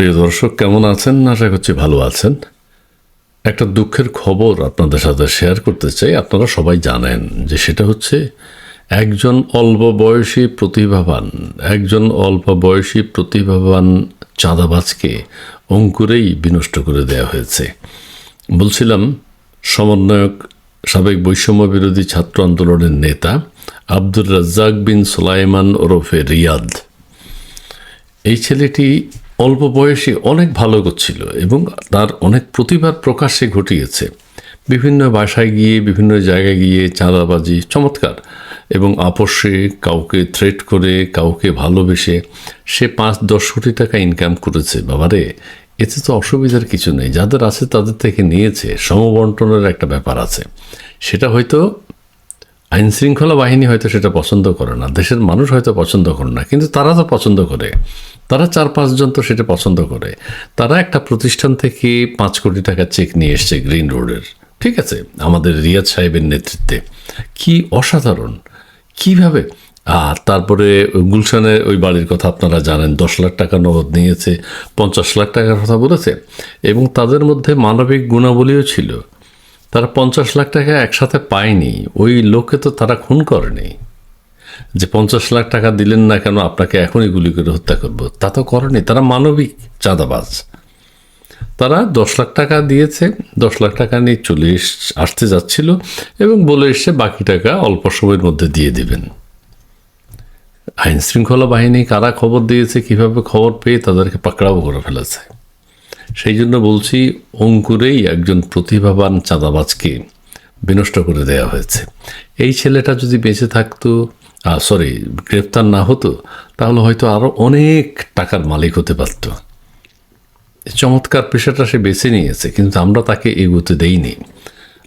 প্রিয় দর্শক, কেমন আছেন? আশা করছি ভালো আছেন। একটা দুঃখের খবর আপনাদের সাথে শেয়ার করতে চাই। আপনারা সবাই জানেন যে সেটা হচ্ছে, একজন অল্প বয়সী প্রতিভাবান, একজন অল্প বয়সী প্রতিভাবান চাঁদাবাজকে অঙ্কুরেই বিনষ্ট করে দেওয়া হয়েছে। বলছিলাম, সমন্বয়ক, সাবেক বৈষম্য বিরোধী ছাত্র আন্দোলনের নেতা আব্দুর রাজ্জাক বিন সোলাইমান ওরফে রিয়াদ। এই ছেলেটি অল্প বয়সে অনেক ভালো করছিল এবং তার অনেক প্রতিভার প্রকাশে ঘটিয়েছে। বিভিন্ন বাসায় গিয়ে, বিভিন্ন জায়গায় গিয়ে চাঁদাবাজি চমৎকার এবং আপসে কাউকে থ্রেট করে, কাউকে ভালোবেসে সে পাঁচ দশ কোটি টাকা ইনকাম করেছে। বাবারে, এতে তো অসুবিধার কিছু নেই। যাদের আছে তাদের থেকে নিয়েছে। সমবন্টনের একটা ব্যাপার আছে। সেটা হয়তো আইন শৃঙ্খলা বাহিনী হয়তো সেটা পছন্দ করে না, দেশের মানুষ হয়তো পছন্দ করে না, কিন্তু তারা তো পছন্দ করে। তারা চার পাঁচজন তো সেটা পছন্দ করে। তারা একটা প্রতিষ্ঠান থেকে পাঁচ কোটি টাকা চেক নিয়ে এসছে গ্রিন রোডের। ঠিক আছে? আমাদের রিয়াজ সাহেবের নেতৃত্বে। কি অসাধারণ! কীভাবে? আর তারপরে গুলশানের ওই বাড়ির কথা আপনারা জানেন, দশ লাখ টাকা নগদ নিয়েছে, পঞ্চাশ লাখ টাকার কথা বলেছে, এবং তাদের মধ্যে মানবিক গুণাবলীও ছিল। তারা পঞ্চাশ লাখ টাকা একসাথে পায়নি। ওই লোককে তো তারা খুন করেনি। যে পঞ্চাশ লাখ টাকা দিলেন না কেন, আপনাকে এখনই গুলি করে হত্যা করব। তা তো করেনি। তারা মানবিক চাঁদাবাজ। তারা দশ লাখ টাকা দিয়েছে। দশ লাখ টাকা নিয়ে চলে এস- আসতে যাচ্ছিল এবং বলে এসছে বাকি টাকা অল্প সময়ের মধ্যে দিয়ে দিবেন। আইন শৃঙ্খলা বাহিনী কারা খবর দিয়েছে, কীভাবে খবর পেয়ে তাদেরকে পাকড়াও করে ফেলেছে। সেই জন্য বলছি অঙ্কুরেই একজন প্রতিভাবান চাঁদাবাজকে বিনষ্ট করে দেওয়া হয়েছে। এই ছেলেটা যদি বেঁচে থাকতো সরি গ্রেপ্তার না হতো, তাহলে হয়তো আরও অনেক টাকার মালিক হতে পারত। চমৎকার পেশাটা সে বেছে নিয়েছে, কিন্তু আমরা তাকে এগোতে দেইনি।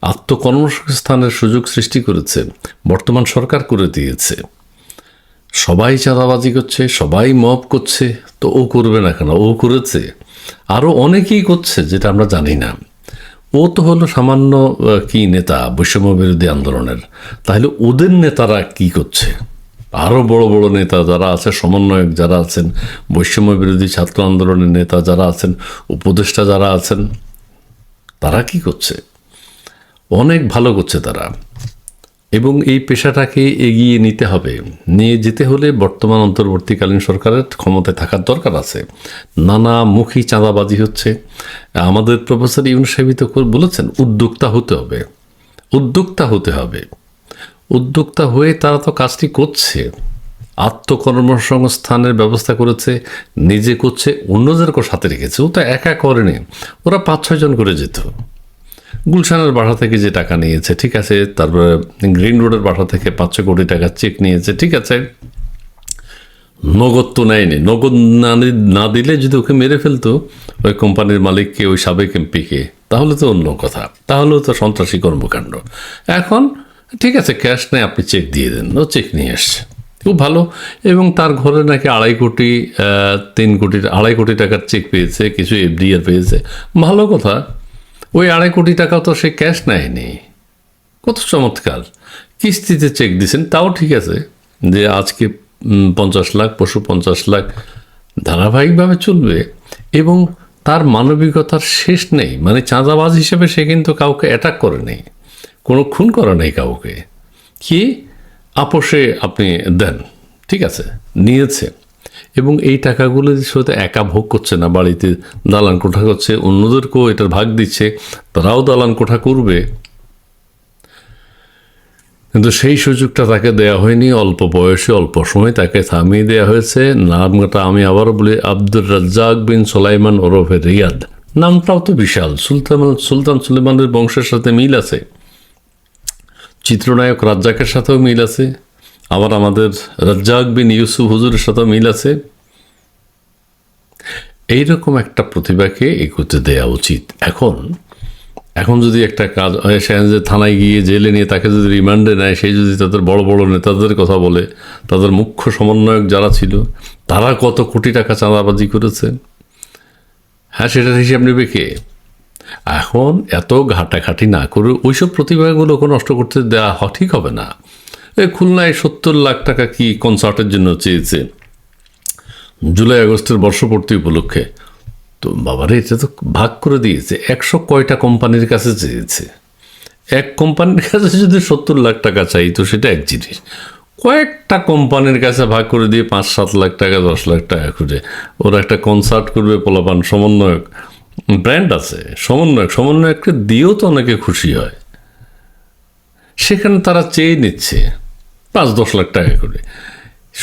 আত্মকর্মসংস্থানের সুযোগ সৃষ্টি করেছে, বর্তমান সরকার করে দিয়েছে। সবাই চাঁদাবাজি করছে, সবাই মব করছে, তো ও করবে না কেন? ও করেছে। আরও অনেকেই করছে, যেটা আমরা জানি না। ও তো হলো সামান্য কি নেতা বৈষম্য বিরোধী আন্দোলনের। তাহলে ওদের নেতারা কি করছে? আরও বড় বড় নেতা যারা আছে, সমন্বয়ক যারা আছেন বৈষম্য বিরোধী ছাত্র আন্দোলনের নেতা যারা আছেন, উপদেষ্টা যারা আছেন, তারা কি করছে? অনেক ভালো করছে তারা। এবং এই পেশাটাকে এগিয়ে নিতে হবে। নিয়ে যেতে হলে বর্তমান অন্তর্বর্তীকালীন সরকারের ক্ষমতায় থাকার দরকার আছে। নানামুখী চাঁদাবাজি হচ্ছে। আমাদের প্রফেসর ইউন সাহেবই তো বলেছেন, উদ্যোক্তা হতে হবে। উদ্যোক্তা হতে হবে। উদ্যোক্তা হয়ে তারা তো কাজটি করছে। আত্মকর্মসংস্থানের ব্যবস্থা করেছে, নিজে করছে, অন্যদেরকেও সাথে রেখেছে। ও তো একা করেনি। ওরা পাঁচ ছয়জন করে যেত। গুলশানের বাসা থেকে যে টাকা নিয়েছে, ঠিক আছে? তারপরে গ্রিন রোডের বাসা থেকে পাঁচশো কোটি টাকা চেক নিয়েছে, ঠিক আছে? নগদ তো নেয়নি। নগদ না না দিলে যদি ওকে মেরে ফেলতো, ওই কোম্পানির মালিককে, ওই সাবেক এমপিকে, তাহলে তো অন্য কথা। তাহলেও তো সন্ত্রাসী কর্মকাণ্ড। এখন, ঠিক আছে, ক্যাশ নেই আপনি চেক দিয়ে দেন। ও চেক নিয়ে আসছে। খুব ভালো। এবং তার ঘরে নাকি আড়াই কোটি তিন কোটি, আড়াই কোটি টাকার চেক পেয়েছে, কিছু এফডিআর পেয়েছে। ভালো কথা। ওই আড়াই কোটি টাকা তো সে ক্যাশ নেয়নি। কত চমৎকার। কিস্তিতে চেক দিছেন, তাও ঠিক আছে। যে আজকে পঞ্চাশ লাখ পশু পঞ্চাশ লাখ ধারাবাহিকভাবে চলবে এবং তার মানবিকতার শেষ নেই। মানে চাঁদাবাজ হিসেবে সে কিন্তু কাউকে অ্যাটাক করে নেই। কোনো খুন করে নেই কাউকে। কি? আপোষে আপনি দেন। ঠিক আছে, নিয়েছে। এবং এই টাকাগুলো হয়তো একা ভোগ করছে না, বাড়িতে দালান কোঠা করছে, অন্যদেরকেও এটার ভাগ দিচ্ছে, তারাও দালান কোঠা করবে। কিন্তু সেই সুযোগটা তাকে দেওয়া হয়নি, অল্প বয়সে, অল্প সময় তাকে থামিয়ে দেওয়া হয়েছে। নামটা আমি আবার বলি, আব্দুর রাজ্জাক বিন সোলাইমান ওরফে রিয়াদ। নামটাও তো বিশাল, সুলতান সুলতান সুলেমানের বংশের সাথে মিল আছে। চিত্রনায়ক রাজ্জাকের সাথেও মিল আছে। আবার আমাদের রাজ্জাক বিন ইউসুফ হুজুরের সাথে মিল আছে। এইরকম একটা প্রতিভাকে এগোতে দেওয়া উচিত। এখন এখন যদি একটা কাজ যে থানায় গিয়ে জেলে নিয়ে তাকে যদি রিমান্ডে নেয় সেই যদি তাদের বড় বড় নেতাদের কথা বলে, তাদের মুখ্য সমন্বয়ক যারা ছিল, তারা কত কোটি টাকা চাঁদাবাজি করেছে? হ্যাঁ সেটার হিসাব নেবে কে? এখন এত ঘাটাঘাটি না করে ওইসব প্রতিভাগুলোকে নষ্ট করতে দেওয়া ঠিক হবে না। খুলনায় সত্তর লাখ টাকা কি কনসার্টের জন্য চেয়েছে? জুলাই, আগস্টের বর্ষপূর্তি উপলক্ষে। তো বাবারে, এটা তো ভাগ করে দিয়েছে। একশো কয়টা কোম্পানির কাছে চেয়েছে। এক কোম্পানির কাছে যদি সত্তর লাখ টাকা চাই, তো সেটা এক জিনিস। কয়েকটা কোম্পানির কাছে ভাগ করে দিয়ে পাঁচ, সাত লাখ টাকা, দশ লাখ টাকা করে ওরা একটা কনসার্ট করবে, পোলাপান সমন্বয়ক ব্র্যান্ড আছে, সমন্বয়ক। সমন্বয়ককে দিয়েও তো অনেকে খুশি হয়। সেখানে তারা চেয়ে নিচ্ছে। পাঁচ দশ লাখ টাকা করে।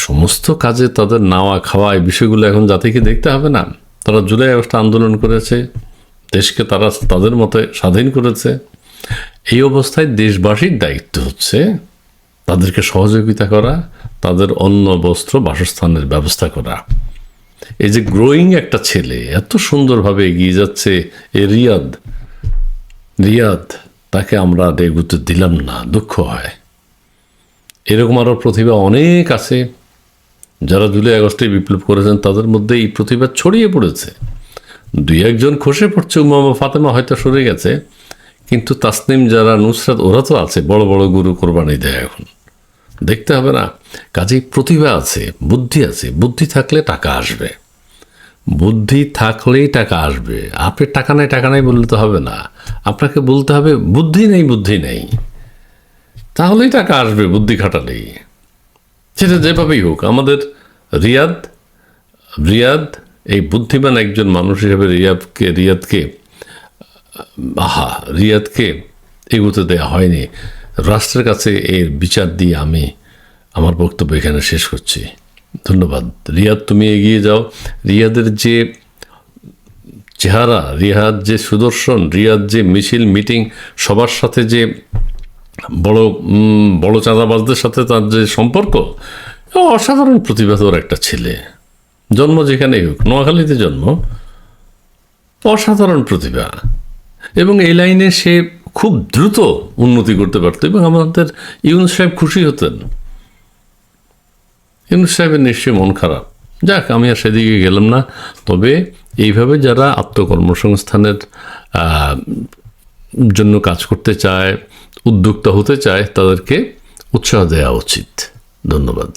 সমস্ত কাজে তাদের নাওয়া খাওয়া এই বিষয়গুলো এখন জাতিকে দেখতে হবে না। তারা জুলাই আগস্ট আন্দোলন করেছে, দেশকে তারা তাদের মতে স্বাধীন করেছে। এই অবস্থায় দেশবাসীর দায়িত্ব হচ্ছে তাদেরকে সহযোগিতা করা, তাদের অন্য বস্ত্র, বাসস্থানের ব্যবস্থা করা। এই যে গ্রোয়িং একটা ছেলে, এত সুন্দরভাবে এগিয়ে যাচ্ছে এ রিয়াদ রিয়াদ, তাকে আমরা এগুতে দিলাম না, দুঃখ হয়। এরকম আরও প্রতিভা অনেক আছে যারা জুলাই আগস্টে বিপ্লব করেছেন, তাদের মধ্যে এই প্রতিভা ছড়িয়ে পড়েছে। দুই একজন খসে পড়ছে, উমামা ফাতেমা হয়তো সরে গেছে, কিন্তু তাসনিম যারা নুসরাত, ওরা তো আছে, বড় বড় গুরু কোরবানি দেয় এখন। দেখতে হবে না, কাজেই প্রতিভা আছে, বুদ্ধি আছে, বুদ্ধি থাকলে টাকা আসবে। বুদ্ধি থাকলেই টাকা আসবে, আপনি টাকা নাই টাকা নাই বললে তো হবে না। আপনাকে বলতে হবে, বুদ্ধি নেই বুদ্ধি নেই। তাহলেই টাকা আসবে বুদ্ধি খাটালেই। সেটা যেভাবেই হোক, আমাদের রিয়াদ রিয়াদ, এই বুদ্ধিমান একজন মানুষ হিসেবে রিয়াদকে রিয়াদকে, আহা, রিয়াদকে এগোতে দেওয়া হয়নি। রাষ্ট্রের কাছে এর বিচার দিয়ে আমি আমার বক্তব্য এখানে শেষ করছি। ধন্যবাদ। রিয়াদ, তুমি এগিয়ে যাও। রিয়াদের যে চেহারা, রিয়াদ যে সুদর্শন, রিয়াদ যে মিছিল, মিটিং, সবার সাথে যে বড় বড় চাঁদাবাজদের সাথে তার যে সম্পর্ক অসাধারণ প্রতিভাধর একটা ছেলে। জন্ম যেখানেই হোক, নোয়াখালীতে জন্ম, অসাধারণ প্রতিভা। এবং এই লাইনে সে খুব দ্রুত উন্নতি করতে পারত এবং আমাদের ইউনুস সাহেব খুশি হতেন। ইউনুস সাহেবের নিশ্চয়ই মন খারাপ। যাক, আমি আর সেদিকে গেলাম না। তবে এইভাবে যারা আত্মকর্মসংস্থানের জন্য কাজ করতে চায় উদ্যোক্তা হতে চায় তাদেরকে উৎসাহ দেওয়া উচিত। ধন্যবাদ।